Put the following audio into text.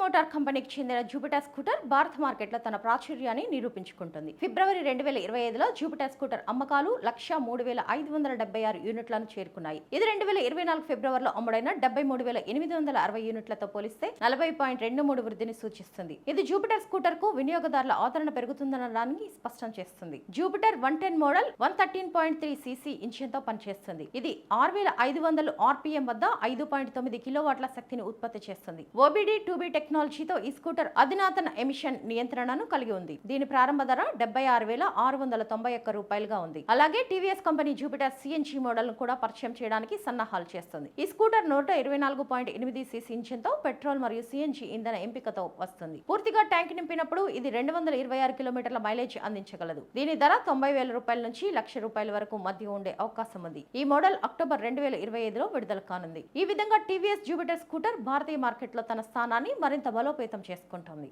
Motor కంపెనీకి చెందిన Jupiter scooter భారత మార్కెట్లో తన ప్రాచుర్యాన్ని నిరూపించుకుంటుంది. ఫిబ్రవరి రెండు వేల ఇరవై ఐదులో జూపిటర్ స్కూటర్ అమ్మకాలు లక్ష మూడు వేల ఐదు వందల డెబ్బై ఆరు యూనిట్లను చేరుకున్నాయి. ఇది రెండు వేల ఇరవై నాలుగు ఫిబ్రవరిలో అమ్ముడైన డెబ్బై మూడు వేల ఎనిమిది వందల అరవై యూనిట్లతో పోలిస్తే నలభై పాయింట్ రెండు మూడు వృద్ధిని సూచిస్తుంది. ఇది జూపిటర్ స్కూటర్కు వినియోగదారుల ఆదరణ పెరుగుతుందనడానికి స్పష్టం చేస్తుంది. Jupiter one ten model one thirteen point three CC ఇంజిన్తో పనిచేస్తుంది. ఇది ఆరు వేల ఐదు వందలు ఆర్పిఎం వద్ద ఐదు పాయింట్ తొమ్మిది కిలోవాట్ల శక్తిని ఉత్పత్తి చేస్తుంది. ఓబిడి టూబీ టెక్ టెక్నాలజీతో ఈ స్కూటర్ అధునాతన ఎమిషన్ నియంత్రణను కలిగి ఉంది. దీని ప్రారంభ ధర డెబ్బై ఆరు వేల ఆరు వందల తొంభై ఒక్క రూపాయలుగా ఉంది. అలాగే టీవీఎస్ కంపెనీ జూపిటర్ సిఎన్జీ మోడల్ను కూడా పరిచయం చేయడానికి సన్నాహాలు చేస్తుంది. ఈ స్కూటర్ నూట ఇరవై నాలుగు పాయింట్ ఎనిమిది సీసీ ఇంజిన్తో పెట్రోల్ మరియు సిఎన్జీ ఇంధన ఎంపికతో వస్తుంది. పూర్తిగా ట్యాంక్ నింపినప్పుడు ఇది రెండు వందల ఇరవై ఆరు కిలోమీటర్ల మైలేజ్ అందించగలదు. దీని ధర తొంభై వేల రూపాయల నుంచి లక్ష రూపాయల వరకు మధ్య ఉండే అవకాశం ఉంది. ఈ మోడల్ అక్టోబర్ రెండు వేల ఇరవై ఐదులో విడుదల కానుంది. ఈ విధంగా టీవీఎస్ జూపిటర్ స్కూటర్ భారతీయ మార్కెట్లో తన స్థానాన్ని మరింత బలోపేతం చేసుకుంటోంది.